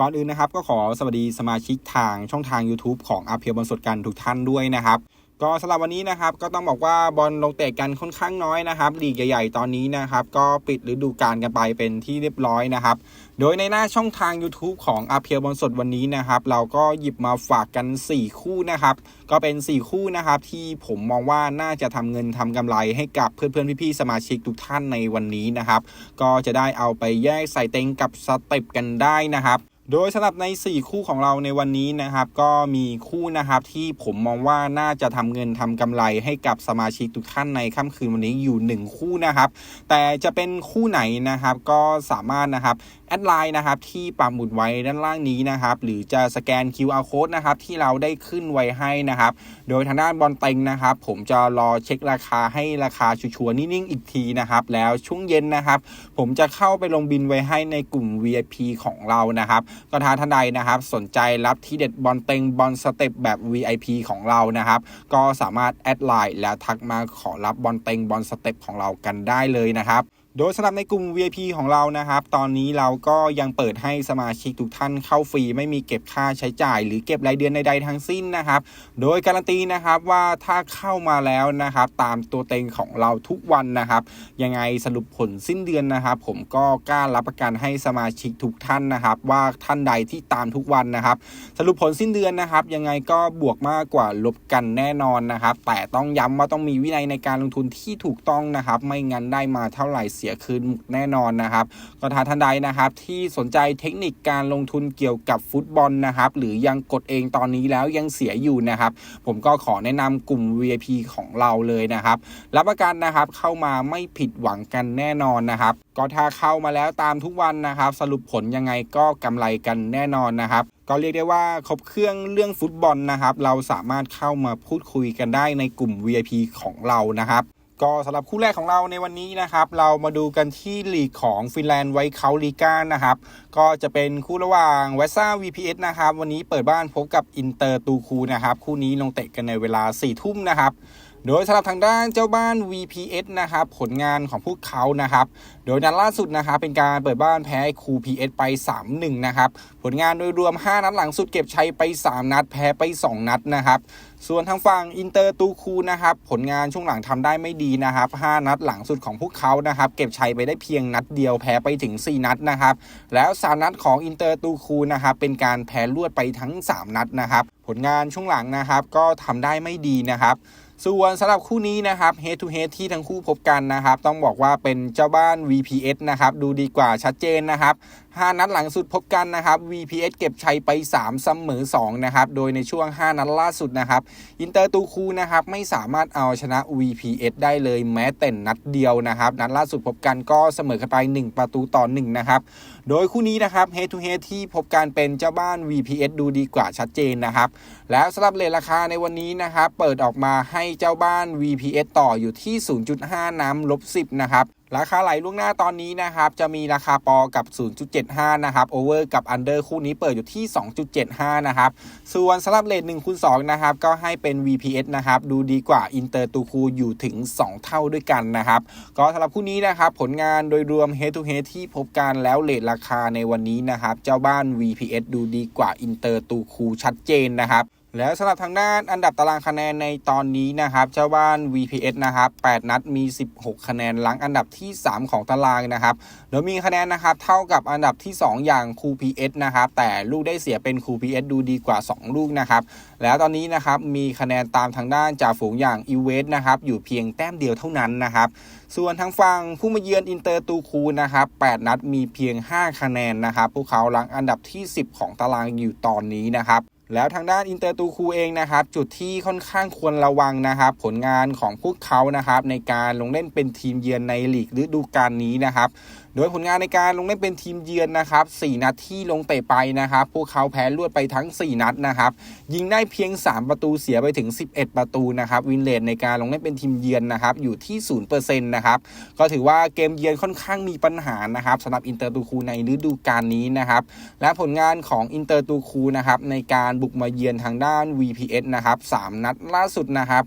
ก่อนอื่นนะครับก็ขอสวัสดีสมาชิกทางช่องทาง YouTube ของอาเพียบอลสดกันทุกท่านด้วยนะครับก็สำหรับวันนี้นะครับก็ต้องบอกว่าบอลลงเตะกันค่อนข้างน้อยนะครับลีกใหญ่ๆตอนนี้นะครับก็ปิดฤดูกาลกันไปเป็นที่เรียบร้อยนะครับโดยในหน้าช่องทาง YouTube ของอาเพียบอลสดวันนี้นะครับเราก็หยิบมาฝากกัน 4 คู่นะครับก็เป็น 4 คู่นะครับที่ผมมองว่าน่าจะทำเงินทำกำไรให้กับเพื่อนๆพี่ๆสมาชิกทุกท่านในวันนี้นะครับก็จะได้เอาไปแยกใส่เต็งกับสเต็ปกันได้นะครับ โดยสำหรับใน 4 คู่ของเราในวันนี้นะครับ ก็มีคู่นะครับที่ผมมองว่าน่าจะทำเงินทำกำไรให้กับสมาชิกทุกท่านในค่ำคืนวันนี้อยู่ 1 คู่นะครับ แต่จะเป็นคู่ไหนนะครับ ก็สามารถนะครับแอดไลน์นะครับที่ปักหมุดไว้ด้านล่างนี้นะครับ หรือจะสแกน QR code นะครับที่เราได้ขึ้นไว้ให้นะครับ โดยทางด้านบอลเต็งนะครับ ผมจะรอเช็คราคาให้ราคาชัวร์นิ่งๆอีกทีนะครับ แล้วช่วงเย็นนะครับ ผมจะเข้าไปลงบินไว้ให้ในกลุ่ม VIP ของเรานะครับก็ถ้าท่านใดนะครับ สนใจรับที่เด็ดบอลเต็งบอลสเต็ปแบบ VIP ของเรานะครับ ก็สามารถแอดไลน์แล้วทักมาขอรับบอลเต็งบอลสเต็ปของเรากันได้เลยนะครับ โดยสำหรับในกลุ่ม VIP ของเรานะครับ ตอนนี้เราก็ยังเปิดให้สมาชิกทุกท่านเข้าฟรี ไม่มีเก็บค่าใช้จ่าย หรือเก็บรายเดือนใดๆทั้งสิ้นนะครับ โดยการันตีนะครับว่าถ้าเข้ามาแล้วนะครับ ตามตัวเต็งของเราทุกวันนะครับ ยังไงสรุปผลสิ้นเดือนนะครับ ผมก็กล้ารับประกันให้สมาชิกทุกท่านนะครับ ว่าท่านใดที่ตามทุกวันนะครับ สรุปผลสิ้นเดือนนะครับ ยังไงก็บวกมากกว่าลบกันแน่นอนนะครับ แต่ต้องย้ำว่าต้องมีวินัยในการลงทุนที่ถูกต้องนะครับ ไม่งั้นได้มาเท่าไหร่เสียคืนแน่นอนนะครับ ก็ถ้าท่านใดนะครับ ที่สนใจเทคนิคการลงทุนเกี่ยวกับฟุตบอลนะครับ หรือยังกดเองตอนนี้แล้วยังเสียอยู่นะครับ ผมก็ขอแนะนำกลุ่ม VIP ของเราเลยนะครับ รับประกันนะครับเข้ามาไม่ผิดหวังกันแน่นอนนะครับ ก็ถ้าเข้ามาแล้วตามทุกวันนะครับ สรุปผลยังไงก็กำไรกันแน่นอนนะครับก็เรียกได้ว่าครบเครื่องเรื่องฟุตบอลนะครับ เราสามารถเข้ามาพูดคุยกันได้ในกลุ่ม VIP ของเรานะครับ ก็สำหรับคู่แรกของเราในวันนี้นะครับ เรามาดูกันที่ลีกของฟินแลนด์ไวเคาลีกานะครับ ก็จะเป็นคู่ระหว่างเวซ่า VPS นะครับ วันนี้เปิดบ้านพบกับอินเตอร์ตูคูนะครับ คู่นี้ลงเตะกันในเวลา4ทุ่มนะครับโดยสำหรับทางด้านเจ้าบ้าน VPS นะครับ ผลงานของพวกเขานะครับ โดยนัดล่าสุดนะครับเป็นการเปิดบ้านแพ้ครู PS ไป 3-1 นะครับ ผลงานโดยรวม 5 นัดหลังสุดเก็บชัยไป 3 นัดแพ้ไป 2 นัดนะครับส่วนทางฝั่งอินเตอร์ตูคูนะครับผลงานช่วงหลังทำได้ไม่ดีนะครับ 5 นัดหลังสุดของพวกเขานะครับเก็บชัยไปได้เพียงนัดเดียวแพ้ไปถึง 4 นัดนะครับแล้ว3นัดของอินเตอร์ตูคูนะครับเป็นการแพ้รวดไปทั้ง 3 นัดนะครับผลงานช่วงหลังนะครับก็ทำได้ไม่ดีนะครับส่วนสำหรับคู่นี้นะครับ head to head ที่ทั้งคู่พบกันนะครับ ต้องบอกว่าเป็นเจ้าบ้าน VPS นะครับ ดูดีกว่าชัดเจนนะครับ 5 นัดหลังสุดพบกันนะครับ VPS เก็บชัยไป 3 เสมอ2นะครับโดยในช่วง 5 นัดล่าสุดนะครับอินเตอร์ตูคูนะครับไม่สามารถเอาชนะ VPS ได้เลยแม้แต่นัดเดียวนะครับ นัดล่าสุดพบกันก็เสมอกันไป 1 ประตูต่อ1นะครับโดยคู่นี้นะครับ head to head ที่พบกันเป็นเจ้าบ้าน VPS ดูดีกว่าชัดเจนนะครับแล้วสำหรับเลทราคาในวันนี้นะครับเปิดออกมาให้เจ้าบ้าน VPS ต่ออยู่ที่ 0.5 น้ำลบ10นะครับ ราคาไหลล่วงหน้าตอนนี้นะครับ จะมีราคาปอกับ 0.75 นะครับโอเวอร์กับอันเดอร์คู่นี้เปิดอยู่ที่ 2.75 นะครับ ส่วนสำหรับเลท1คูณ2นะครับ ก็ให้เป็น VPS นะครับ ดูดีกว่าอินเตอร์ตูคูอยู่ถึง 2 เท่าด้วยกันนะครับ ก็สำหรับคู่นี้นะครับ ผลงานโดยรวม Head to Head ที่พบกันแล้วเลทราคาในวันนี้นะครับ เจ้าบ้าน VPS ดูดีกว่าอินเตอร์ตูคูชัดเจนนะครับ แล้วสำหรับทางด้านอันดับตารางคะแนนในตอนนี้นะครับเจ้าบ้าน VPS นะครับ 8 นัดมี 16 คะแนนหลังอันดับที่ 3 ของตารางนะครับโดยมีคะแนนนะครับเท่ากับอันดับที่ 2 อย่างคู PS นะครับแต่ลูกได้เสียเป็นคู PS ดูดีกว่า 2 ลูกนะครับแล้วตอนนี้นะครับมีคะแนนตามทางด้านจ่าฝูงอย่างอีเวสนะครับอยู่เพียงแต้มเดียวเท่านั้นนะครับส่วนทางฝั่งผู้มาเยือนอินเตอร์ตูคูนะครับ 8 นัดมีเพียง 5 คะแนนนะครับพวกเขาหลังอันดับที่ 10 ของตารางอยู่ตอนนี้นะครับ แล้วทางด้านอินเตอร์ตูคูเองนะครับ จุดที่ค่อนข้างควรระวังนะครับ ผลงานของพวกเขานะครับ ในการลงเล่นเป็นทีมเยือนในลีกฤดูกาลนี้นะครับ โดยผลงานในการลงเล่นเป็นทีมเยือนนะครับ 4 นัดที่ลงเตะไปนะครับ พวกเขาแพ้รวดไปทั้ง 4 นัดนะครับ ยิงได้เพียง 3 ประตูเสียไปถึง 11 ประตูนะครับ วินเลดในการลงเล่นเป็นทีมเยือนนะครับ อยู่ที่0%นะครับ ก็ถือว่าเกมเยือนค่อนข้างมีปัญหานะครับสำหรับอินเตอร์ตูคูในฤดูกาลนี้นะครับ และผลงานของอินเตอร์ตูคูนะครับในการบุกมาเยือนทางด้าน VPS นะครับ 3 นัดล่าสุดนะครับ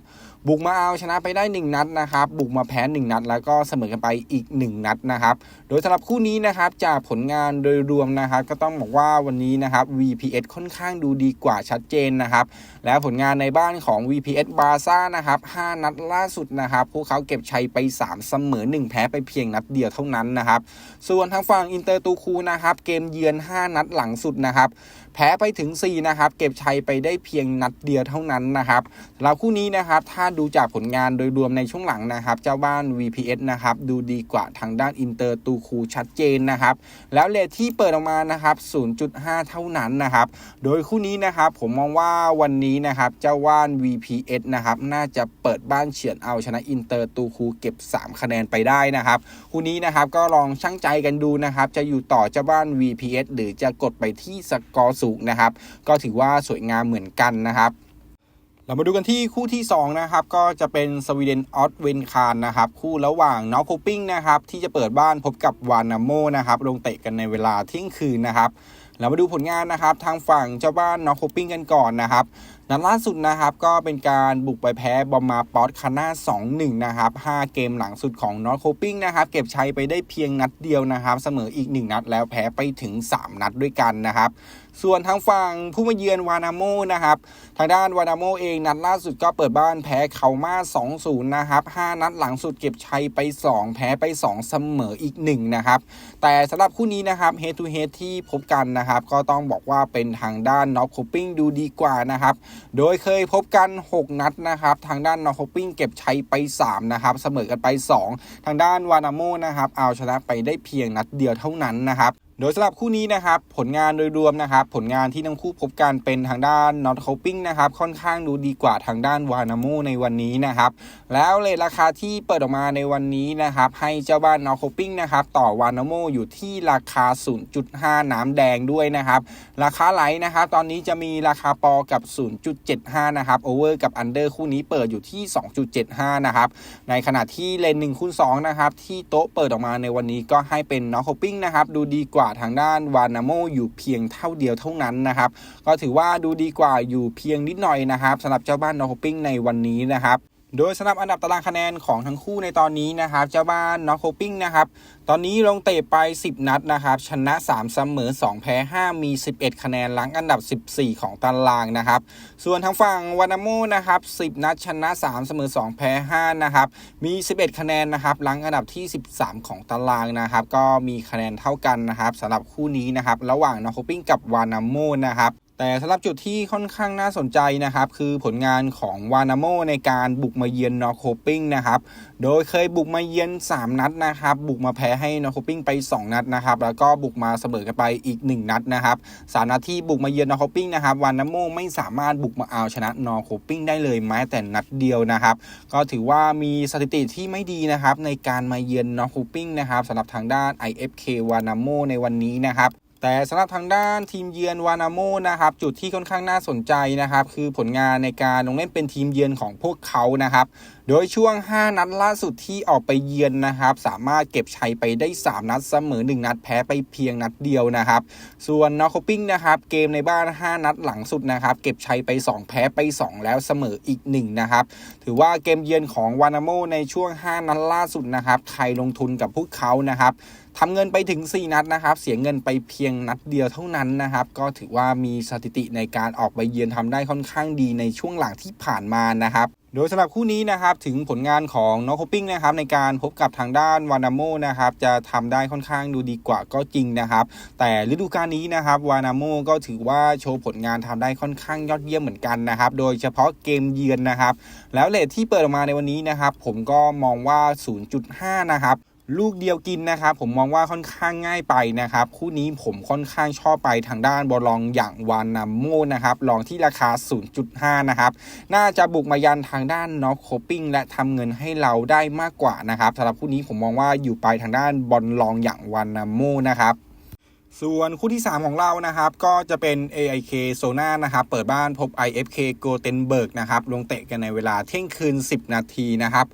บุกมาเอาชนะไปได้ 1 นัดนะครับ บุกมาแพ้ 1 นัด แล้วก็เสมอกันไปอีก 1 นัดนะครับ โดยสำหรับคู่นี้นะครับจากผลงานโดยรวมนะครับ ก็ต้องบอกว่าวันนี้นะครับ VPS ค่อนข้างดูดีกว่าชัดเจนนะครับ และผลงานในบ้านของ VPS บาซ่านะครับ5นัดล่าสุดนะครับพวกเขาเก็บชัยไป 3 เสมอ 1 แพ้ไปเพียงนัดเดียวเท่านั้นนะครับ ส่วนทางฝั่งอินเตอร์ตูคูนะครับเกมเยือน 5 นัดหลังสุดนะครับ พ้ไปถึง 4 นะครับ เก็บชัยไปได้เพียงนัดเดียวเท่านั้นนะครับเราคู่นี้นะครับถ้าดูจากผลงานโดยรวมในช่วงหลังนะครับ เจ้าบ้าน VPS นะครับดูดีกว่าทางด้านอินเตอร์ตูคูชัดเจนนะครับ แล้วเลทที่เปิดออกมานะครับ 0.5 เท่านั้นนะครับ โดยคู่นี้นะครับผมมองว่าวันนี้นะครับเจ้าว่าน VPS นะครับน่าจะเปิดบ้านเฉือนเอาชนะอินเตอร์ตูคูเก็บ 3 คะแนนไปได้นะครับคู่นี้นะครับก็ลองชั่งใจกันดูนะครับจะอยู่ต่อเจ้าบ้าน VPS หรือจะกดไปที่สกอร์สูงนะครับ ก็ถือว่าสวยงามเหมือนกันนะครับเรามาดูกันที่คู่ที่ 2 นะครับ ก็จะเป็นสวีเดนออสเวนคารนะครับ คู่ระหว่างนอโคปิ้งนะครับ ที่จะเปิดบ้านพบกับวานาโมนะครับ ลงเตะกันในเวลาเที่ยงคืนนะครับเรามาดูผลงานนะครับ ทางฝั่งเจ้าบ้านนอโคปิ้งกันก่อนนะครับนัดล่าสุดนะครับก็เป็นการบุกไปแพ้บอมมาปอตคาน่า2-1 นะครับ 5 เกมหลังสุดของนอตโคปิ้งนะครับ เก็บชัยไปได้เพียงนัดเดียวนะครับ เสมออีก 1 นัดแล้วแพ้ไปถึง 3 นัดด้วยกันนะครับ ส่วนทางฝั่งผู้มาเยือนวานาโมนะครับ ทางด้านวานาโมเองนัดล่าสุดก็เปิดบ้านแพ้เขามา 2-0 นะครับ 5 นัดหลังสุดเก็บชัยไป 2 แพ้ไป 2 เสมออีก 1 นะครับ แต่สำหรับคู่นี้นะครับ head to head ที่พบกันนะครับ ก็ต้องบอกว่าเป็นทางด้านน็อกโคปิ้งดูดีกว่านะครับ โดยเคยพบกัน 6 นัดนะครับ ทางด้านน็อร์โคปิ้งเก็บชัยไป 3 นะครับ เสมอกันไป 2 ทางด้านวานาโมนะครับเอาชนะไปได้เพียงนัดเดียวเท่านั้นนะครับ โดยสำหรับคู่นี้นะครับผลงานโดยรวมนะครับ ผลงานที่ทั้งคู่พบกันเป็นทางด้านน็อตโคปิ้งนะครับค่อนข้างดูดีกว่าทางด้านวานาโมในวันนี้นะครับแล้วเลทราคาที่เปิดออกมาในวันนี้นะครับให้เจ้าบ้านน็อตโคปิ้งนะครับต่อวานาโมอยู่ที่ราคา 0.5 น้ำแดงด้วยนะครับราคาไหลนะครับตอนนี้จะมีราคาปอกับ 0.75 นะครับโอเวอร์กับอันเดอร์คู่นี้เปิดอยู่ที่ 2.75 นะครับในขณะที่เลน1คูณ2นะครับที่โต๊ะเปิดออกมาในวันนี้ก็ให้เป็นน็อกโคปิ้งนะครับดูดีกว่าทางด้านวานาโมอยู่เพียงเท่าเดียวเท่านั้นนะครับ ก็ถือว่าดูดีกว่าอยู่เพียงนิดหน่อยนะครับสำหรับเจ้าบ้านนอฮอปปิ้งในวันนี้นะครับ โดยสำหรับอันดับตารางคะแนนของทั้งคู่ในตอนนี้นะครับเจ้าบ้านน็อกโคปิ้งนะครับตอนนี้ลงเตะไป 10 นัดนะครับชนะ 3 เสมอ 2 แพ้ 5 มี 11 คะแนนหลังอันดับ 14 ของตารางนะครับส่วนทางฝั่งวานาโมนะครับ10 นัดชนะ 3 เสมอ 2 แพ้ 5 นะครับมี 11 คะแนนนะครับหลังอันดับที่ 13 ของตารางนะครับก็มีคะแนนเท่ากันนะครับสำหรับคู่นี้นะครับระหว่างน็อกโคปิ้งกับวานาโมนะครับ แต่สำหรับจุดที่ค่อนข้างน่าสนใจนะครับ คือผลงานของวานาโมในการบุกมาเยือนนอโคปิ้งนะครับ โดยเคยบุกมาเยือน 3 นัดนะครับ บุกมาแพ้ให้นอโคปิ้งไป 2 นัดนะครับ แล้วก็บุกมาเสมอกันไปอีก 1 นัดนะครับสามนัดที่บุกมาเยือนนอโคปิ้งนะครับวานาโมไม่สามารถบุกมาเอาชนะนอโคปิ้งได้เลยแม้แต่นัดเดียวนะครับ ก็ถือว่ามีสถิติที่ไม่ดีนะครับในการมาเยือนนอโคปิ้งนะครับสำหรับทางด้าน IFK วานาโมในวันนี้นะครับ แต่สำหรับทางด้านทีมเยือนวานาโมนะครับจุดที่ค่อนข้างน่าสนใจนะครับ คือผลงานในการลงเล่นเป็นทีมเยือนของพวกเขานะครับ โดยช่วง 5 นัดล่าสุดที่ออกไปเยือนนะครับ สามารถเก็บชัยไปได้ 3 นัดเสมอ 1 นัดแพ้ไปเพียงนัดเดียวนะครับ ส่วนนอคปิ้งนะครับ เกมในบ้าน 5 นัดหลังสุดนะครับ เก็บชัยไป 2 แพ้ไป 2 แล้วเสมออีก 1 นะครับ ถือว่าเกมเยือนของวานาโมในช่วง 5 นัดล่าสุดนะครับใครลงทุนกับพวกเขานะครับทำเงินไปถึง 4 นัดนะครับ เสียเงินไปเพียงนัดเดียวเท่านั้นนะครับ ก็ถือว่ามีสถิติในการออกไปเยือนทำได้ค่อนข้างดีในช่วงหลังที่ผ่านมานะครับ โดยสำหรับคู่นี้นะครับถึงผลงานของน้องโคปิ้งนะครับในการพบกับทางด้านวานาโมนะครับจะทำได้ค่อนข้างดูดีกว่าก็จริงนะครับ แต่ฤดูกาลนี้นะครับวานาโมก็ถือว่าโชว์ผลงานทำได้ค่อนข้างยอดเยี่ยมเหมือนกันนะครับโดยเฉพาะเกมเยือนนะครับ แล้วเลทที่เปิดออกมาในวันนี้นะครับ ผมก็มองว่า 0.5 นะครับ ลูกเดียวกินนะครับ ผมมองว่าค่อนข้างง่ายไปนะครับ คู่นี้ผมค่อนข้างชอบไปทางด้านบอลลองอย่างวานาโมนะครับลองที่ราคา 0.5 นะครับ น่าจะบุกมายันทางด้านน็อกโคปิ้งและทำเงินให้เราได้มากกว่านะครับสำหรับคู่นี้ผมมองว่าอยู่ไปทางด้านบอลลองอย่างวานาโมนะครับ ส่วนคู่ที่ 3 ของเรานะครับ ก็จะเป็น AIK s o n a นะครับ เปิดบ้านพบ IFK g o t e n b e r g นะครับ ลงเตะกันในเวลาเที่ยงคืน 10 นาทีนะครับ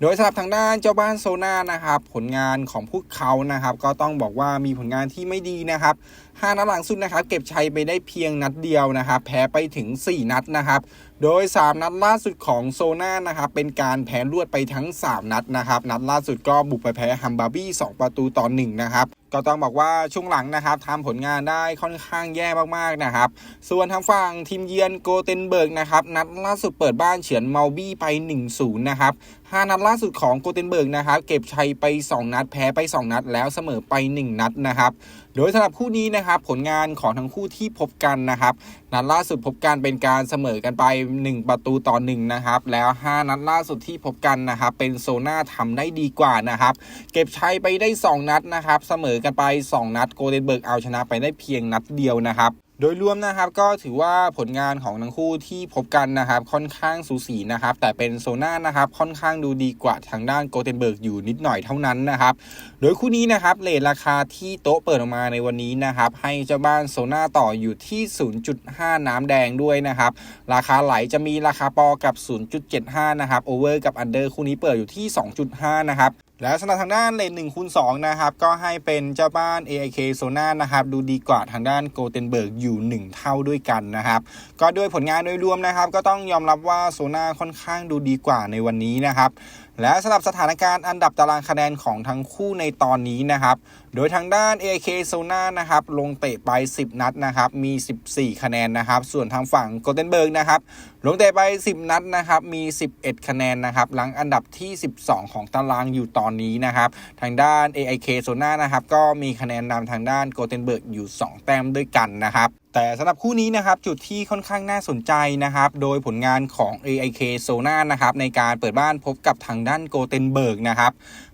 โดยสำหรับทางด้านเจ้าบ้านโซนานะครับ ผลงานของพวกเขานะครับ ก็ต้องบอกว่ามีผลงานที่ไม่ดีนะครับ5นัดหลังสุดนะครับ เก็บชัยไปได้เพียงนัดเดียวนะครับ แพ้ไปถึง 4 นัดนะครับ โดย 3 นัดล่าสุดของโซนานะครับ เป็นการแพ้รวดไปทั้ง 3 นัดนะครับ นัดล่าสุดก็บุกไปแพ้ฮัมบาบี้2ประตูต่อ1นะครับ ก็ต้องบอกว่าช่วงหลังนะครับทำผลงานได้ค่อนข้างแย่มากๆนะครับ ส่วนทางฝั่งทีมเยือนโกเทนเบิร์กนะครับนัดล่าสุดเปิดบ้านเฉือนเมาบี้ไป 1-0 นะครับ5นัดล่าสุดของโกเทนเบิร์กนะครับเก็บชัยไป 2 นัดแพ้ไป 2 นัดแล้วเสมอไป 1 นัดนะครับ โดยสำหรับคู่นี้นะครับผลงานของทั้งคู่ที่พบกันนะครับนัดล่าสุดพบกันเป็นการเสมอกันไป 1 ประตูต่อ1นะครับแล้ว 5 นัดล่าสุดที่พบกันนะครับเป็นโซน่าทำได้ดีกว่านะครับเก็บชัยไปได้ 2 นัดนะครับเสมอกันไป 2 นัดโกเดนเบิร์กเอาชนะไปได้เพียงนัดเดียวนะครับ โดยรวมนะครับก็ถือว่าผลงานของทั้งคู่ที่พบกันนะครับค่อนข้างสูสีนะครับแต่เป็นโซน่านะครับค่อนข้างดูดีกว่าทางด้านโกเทนเบิร์กอยู่นิดหน่อยเท่านั้นนะครับโดยคู่นี้นะครับเลทราคาที่โต๊ะเปิดออกมาในวันนี้นะครับให้เจ้าบ้านโซน่าต่ออยู่ที่ 0.5 น้ำแดงด้วยนะครับราคาไหลจะมีราคาปอกับ 0.75 นะครับโอเวอร์กับอันเดอร์คู่นี้เปิดอยู่ที่ 2.5 นะครับ และสำหรับทางด้านเลนหนึ่งคูณสองนะครับ ก็ให้เป็นเจ้าบ้าน AIK โซน่านะครับ ดูดีกว่าทางด้านโกเทนเบิร์กอยู่ 1 เท่าด้วยกันนะครับ ก็ด้วยผลงานโดยรวมนะครับ ก็ต้องยอมรับว่าโซน่าค่อนข้างดูดีกว่าในวันนี้นะครับ และสำหรับสถานการณ์อันดับตารางคะแนนของทั้งคู่ในตอนนี้นะครับ โดยทางด้าน AK s o n a นะครับลงเตะไป 10 นัดนะครับมี 14 คะแนนนะครับ ส่วนทางฝั่งโกลเด้นเบิร์กนะครับลงเตะไป 10 นัดนะครับมี 11 คะแนนนะครับหลังอันดับที่ 12 ของตารางอยู่ตอนนี้นะครับทางด้าน AIK s o n a นะครับก็มีคะแนนนำทางด้านโกลเด้นเบิร์กอยู่ 2 แต้มด้วยกันนะครับ แต่สำหรับคู่นี้นะครับจุดที่ค่อนข้างน่าสนใจนะครับ โดยผลงานของ AIK s o n a นะครับในการเปิดบ้านพบกับทางด้านโกเทนเบิร์กนะครับ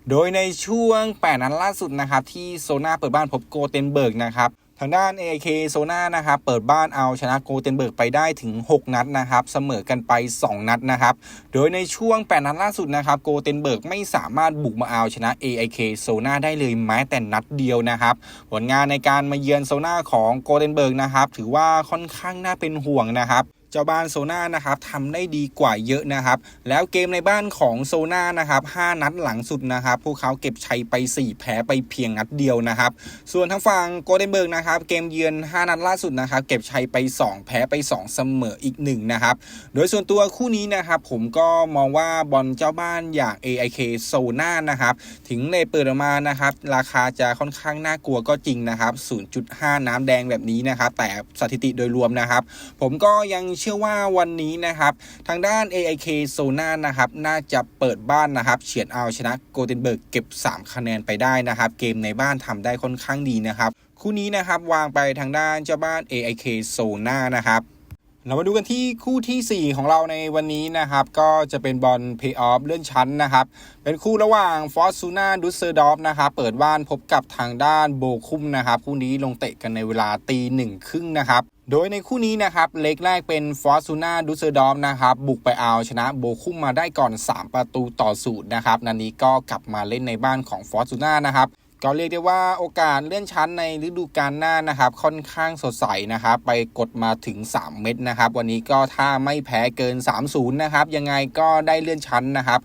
โดยในช่วง 8 นัดล่าสุดนะครับที่โซนาเปิดบ้านพบโกเทนเบิร์กนะครับ ทางด้าน AIK โซนานะครับเปิดบ้านเอาชนะโกเทนเบิร์กไปได้ถึง 6 นัดนะครับเสมอกันไป 2 นัดนะครับโดยในช่วง 8 นัดล่าสุดนะครับโกเทนเบิร์กไม่สามารถบุกมาเอาชนะ AIK โซนาได้เลยแม้แต่นัดเดียวนะครับผลงานในการมาเยือนโซนาของโกเทนเบิร์กนะครับถือว่าค่อนข้างน่าเป็นห่วงนะครับ เจ้าบ้านโซน่านะครับทำได้ดีกว่าเยอะนะครับ แล้วเกมในบ้านของโซน่านะครับ5นัดหลังสุดนะครับ พวกเขาเก็บชัยไป 4 แพ้ไปเพียงนัดเดียวนะครับ ส่วนทางฝั่งโกลเด้นเบิร์กนะครับ เกมเยือน 5 นัดล่าสุดนะครับ เก็บชัยไป 2 แพ้ไป 2 เสมออีก1นะครับ โดยส่วนตัวคู่นี้นะครับ ผมก็มองว่าบอลเจ้าบ้านอย่าง AIK โซน่านะครับ ถึงในเปิดออกมานะครับ ราคาจะค่อนข้างน่ากลัวก็จริงนะครับ 0.5 น้ำแดงแบบนี้นะครับ แต่สถิติโดยรวมนะครับ ผมก็ยังเชื่อว่าวันนี้นะครับทางด้าน AIK โซน่านะครับน่าจะเปิดบ้านนะครับเฉียดเอาชนะโกเทนเบิร์กเก็บ 3 คะแนนไปได้นะครับ เกมในบ้านทำได้ค่อนข้างดีนะครับคู่นี้นะครับวางไปทางด้านเจ้าบ้าน AIK โซน่านะครับ เรามาดูกันที่คู่ทีสี่ 4 ของเราในวันนี้นะครับ ก็จะเป็นบอลเพย์ออฟเลื่อนชั้นนะครับ เป็นคู่ระหว่างฟอร์ซูนาดุสเซอร์ดอฟนะครับ เปิดบ้านพบกับทางด้านโบคุมนะครับ คู่นี้ลงเตะกันในเวลาตีหนึ่งครึ่งนะครับโดยในคู่นี้นะครับ เล็กแรกเป็นฟอร์ซูนาดุสเซอร์ดอฟนะครับ บุกไปเอาชนะโบคุมมาได้ก่อน 3 ประตูต่อศูนย์นะครับนันนี้ก็กลับมาเล่นในบ้านของฟอร์ซูนานะครับ ก็เรียกได้ว่าโอกาสเลื่อนชั้นในฤดูกาลหน้านะครับ ค่อนข้างสดใสนะครับ ไปกดมาถึง 3 เม็ดนะครับ วันนี้ก็ถ้าไม่แพ้เกิน 3-0 นะครับ ยังไงก็ได้เลื่อนชั้นนะครับ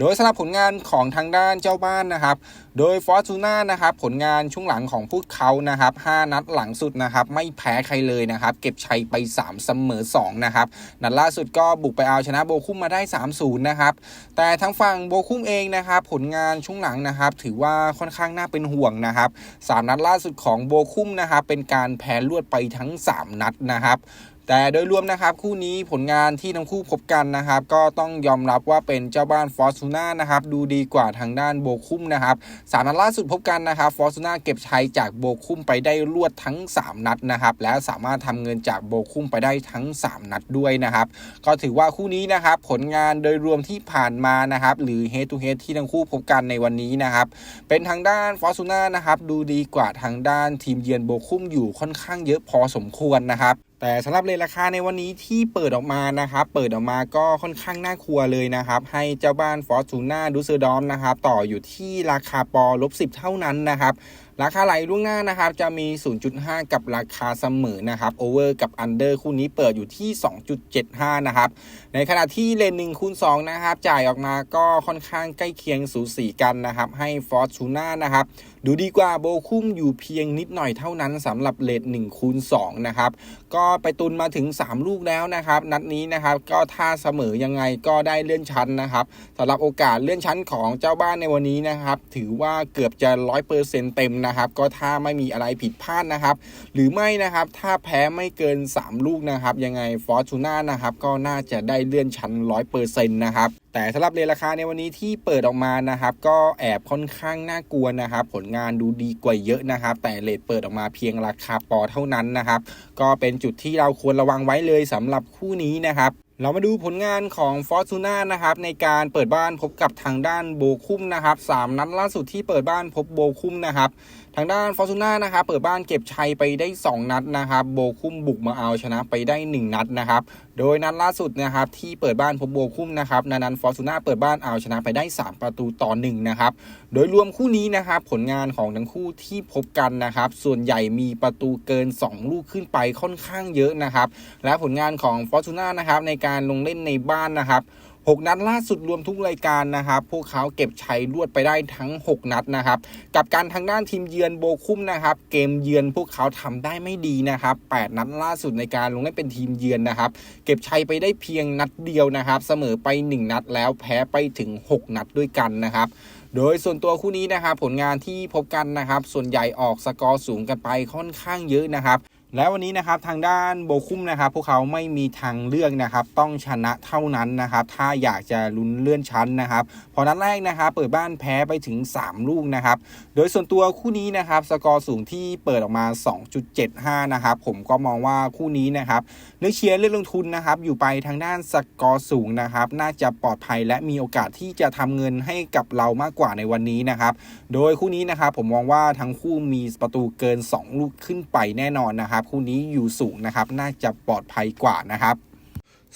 โดยสำหรับผลงานของทางด้านเจ้าบ้านนะครับ โดยฟอร์จูน่านะครับผลงานช่วงหลังของพวกเขานะครับ5นัดหลังสุดนะครับไม่แพ้ใครเลยนะครับ เก็บชัยไป 3 เสมอ2นะครับนัดล่าสุดก็บุกไปเอาชนะโบคุมมาได้ 3-0 นะครับ แต่ทางฝั่งโบคุมเองนะครับผลงานช่วงหลังนะครับ ถือว่าค่อนข้างน่าเป็นห่วงนะครับ3นัดล่าสุดของโบคุมนะครับเป็นการแพ้รวดไปทั้ง 3 นัดนะครับ แต่โดยรวมนะครับคู่นี้ผลงานที่ทั้งคู่พบกันนะครับ ก็ต้องยอมรับว่าเป็นเจ้าบ้านฟอร์ซูน่านะครับดูดีกว่าทางด้านโบคุมนะครับสามนัดล่าสุดพบกันนะครับฟอร์ซูน่าเก็บชัยจากโบคุมไปได้รวดทั้ง 3 นัดนะครับและสามารถทำเงินจากโบคุมไปได้ทั้ง 3 นัดด้วยนะครับก็ถือว่าคู่นี้นะครับผลงานโดยรวมที่ผ่านมานะครับหรือ head to head ที่ทั้งคู่พบกันในวันนี้นะครับเป็นทางด้านฟอร์ซูน่านะครับดูดีกว่าทางด้านทีมเยือนโบคุมอยู่ค่อนข้างเยอะพอสมควรนะครับ แต่สำหรับเลทราคาในวันนี้ที่เปิดออกมานะครับ เปิดออกมาก็ค่อนข้างน่ากลัวเลยนะครับ ให้เจ้าบ้านฟอร์จูน่าดูเซอร์ดอมนะครับ ต่ออยู่ที่ราคาปอลบสิบเท่านั้นนะครับ ราคาไหลล่วงหน้านะครับจะมี 0.5 กับราคาเสมอนะครับโอเวอร์กับอันเดอร์คู่นี้เปิดอยู่ที่ 2.75 นะครับ ในขณะที่เลน1คูณ2นะครับจ่ายออกมาก็ค่อนข้างใกล้เคียงสูสีกันนะครับ ให้ฟอร์จูน่านะครับดูดีกว่าโบคุ้มอยู่เพียงนิดหน่อยเท่านั้นสำหรับเลท1คูณ2นะครับก็ไปตุนมาถึง 3 ลูกแล้วนะครับ นัดนี้นะครับก็ถ้าเสมอยังไงก็ได้เลื่อนชั้นนะครับสำหรับโอกาสเลื่อนชั้นของเจ้าบ้านในวันนี้นะครับ ถือว่าเกือบจะ 100%เต็มนะครับ ก็ถ้าไม่มีอะไรผิดพลาดนะครับ หรือไม่นะครับถ้าแพ้ไม่เกิน 3 ลูกนะครับ ยังไงฟอร์จูน่านะครับก็น่าจะได้เลื่อนชั้น 100%นะครับแต่สำหรับเรทราคาในวันนี้ที่เปิดออกมานะครับ ก็แอบค่อนข้างน่ากลัวนะครับ ผลงานดูดีกว่าเยอะนะครับ แต่เลทเปิดออกมาเพียงราคาปอเท่านั้นนะครับ ก็เป็นจุดที่เราควรระวังไว้เลยสำหรับคู่นี้นะครับเรามาดูผลงานของฟอร์จูน่านะครับในการเปิดบ้านพบกับทางด้านโบคุ้มนะครับสามนัดล่าสุดที่เปิดบ้านพบโบคุ้มนะครับ ทางด้านฟอร์จูน่านะครับเปิดบ้านเก็บชัยไปได้ 2 นัดนะครับโบคุ้มบุกมาเอาชนะไปได้ 1 นัดนะครับโดยนัดล่าสุดนะครับที่เปิดบ้านพบโบคุ้มนะครับนันันฟอร์จูน่าเปิดบ้านเอาชนะไปได้ 3 ประตูต่อ1นะครับโดยรวมคู่นี้นะครับผลงานของทั้งคู่ที่พบกันนะครับส่วนใหญ่มีประตูเกิน 2 ลูกขึ้นไปค่อนข้างเยอะนะครับและผลงานของฟอร์จูน่านะครับในการลงเล่นในบ้านนะครับ 6 นัดล่าสุดรวมทุกรายการนะครับพวกเขาเก็บชัยรวดไปได้ทั้ง 6 นัดนะครับกับการทางด้านทีมเยือนโบคุ้มนะครับเกมเยือนพวกเขาทำได้ไม่ดีนะครับ 8 นัดล่าสุดในการลงเล่นเป็นทีมเยือนนะครับ เก็บชัยไปได้เพียงนัดเดียวนะครับ เสมอไป 1 นัดแล้วแพ้ไปถึง 6 นัดด้วยกันนะครับโดยส่วนตัวคู่นี้นะครับผลงานที่พบกันนะครับ ส่วนใหญ่ออกสกอร์สูงกันไปค่อนข้างเยอะนะครับ แล้ววันนี้นะครับทางด้านโบคุ้มนะครับพวกเขาไม่มีทางเลือกนะครับต้องชนะเท่านั้นนะครับถ้าอยากจะลุ้นเลื่อนชั้นนะครับพอนัดแรกนะครับเปิดบ้านแพ้ไปถึง 3 ลูกนะครับโดยส่วนตัวคู่นี้นะครับสกอร์สูงที่เปิดออกมา 2.75 นะครับผมก็มองว่าคู่นี้นะครับเลือกเชียร์เลือกลงทุนนะครับอยู่ไปทางด้านสกอร์สูงนะครับน่าจะปลอดภัยและมีโอกาสที่จะทำเงินให้กับเรามากกว่าในวันนี้นะครับโดยคู่นี้นะครับผมมองว่าทั้งคู่มีประตูเกิน 2 ลูกขึ้นไปแน่นอนนะครับคู่นี้อยู่สูงนะครับน่าจะปลอดภัยกว่านะครับ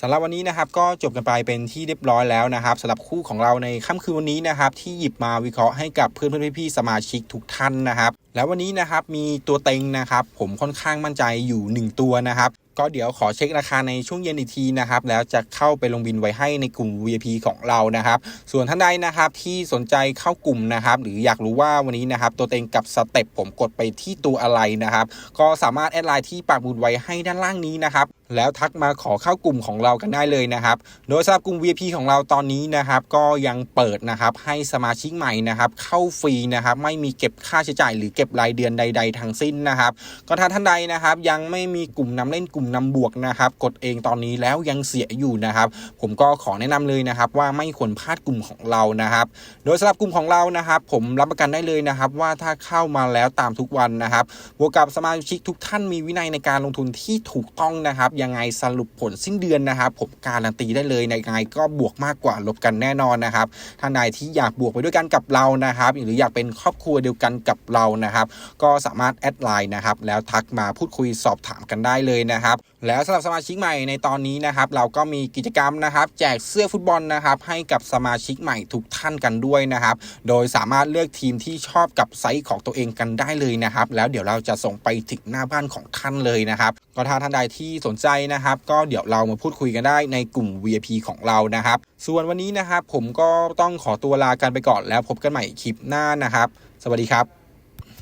สำหรับวันนี้นะครับก็จบกันไปเป็นที่เรียบร้อยแล้วนะครับสำหรับคู่ของเราในค่ำคืนวันนี้นะครับที่หยิบมาวิเคราะห์ให้กับเพื่อนเพื่อนพี่ๆสมาชิกทุกท่านนะครับ แล้ววันนี้นะครับมีตัวเต็งนะครับ ผมค่อนข้างมั่นใจอยู่ 1 ตัวนะครับ ก็เดี๋ยวขอเช็คราคาในช่วงเย็นอีกทีนะครับ แล้วจะเข้าไปลงบินไว้ให้ในกลุ่ม VIP ของเรานะครับ ส่วนท่านใดนะครับที่สนใจเข้ากลุ่มนะครับ หรืออยากรู้ว่าวันนี้นะครับ ตัวเต็งกับสเต็ปผมกดไปที่ตัวอะไรนะครับ ก็สามารถแอดไลน์ที่ปากบุญไว้ให้ด้านล่างนี้นะครับ แล้วทักมาขอเข้ากลุ่มของเรากันได้เลยนะครับ โดยสำหรับกลุ่ม VIP ของเราตอนนี้นะครับ ก็ยังเปิดนะครับให้สมาชิกใหม่นะครับ เข้าฟรีนะครับ ไม่มีเก็บค่าใช้จ่าย หรือเก็บรายเดือนใด ๆทั้งสิ้นนะครับ ก็ถ้าท่านใดนะครับ ยังไม่มีกลุ่มนำเล่นกลุ่มนำบวกนะครับกดเองตอนนี้แล้วยังเสียอยู่นะครับ ผมก็ขอแนะนำเลยนะครับ ว่าไม่ควรพลาดกลุ่มของเรานะครับ โดยสำหรับกลุ่มของเรานะครับ ผมรับประกันได้เลยนะครับ ว่าถ้าเข้ามาแล้วตามทุกวันนะครับบวกกับสมาชิกทุกท่านมีวินัยในการลงทุนที่ถูกต้องนะครับ ยังไงสรุปผลสิ้นเดือนนะครับ ผมการันตีได้เลยในไงก็บวกมากกว่าลบกันแน่นอนนะครับท่านใดที่อยากบวกไปด้วยกันกับเรานะครับ หรืออยากเป็นครอบครัวเดียวกันกับเรานะครับ ก็สามารถแอดไลน์นะครับแล้วทักมาพูดคุยสอบถามกันได้เลยนะครับนะครับแล้วสำหรับสมาชิกใหม่ในตอนนี้นะครับเราก็มีกิจกรรมนะครับ แจกเสื้อฟุตบอลนะครับให้กับสมาชิกใหม่ทุกท่านกันด้วยนะครับโดยสามารถเลือกทีมที่ชอบกับไซส์ของตัวเองกันได้เลยนะครับแล้วเดี๋ยวเราจะส่งไปถึงหน้าบ้านของท่านเลยนะครับก็ถ้าท่านใดที่สนใจนะครับก็เดี๋ยวเรามาพูดคุยกันได้ในกลุ่ม VIP ของเรานะครับ ส่วนวันนี้นะครับผมก็ต้องขอตัวลากันไปก่อนแล้วพบกันใหม่คลิปหน้านะครับ สวัสดีครับ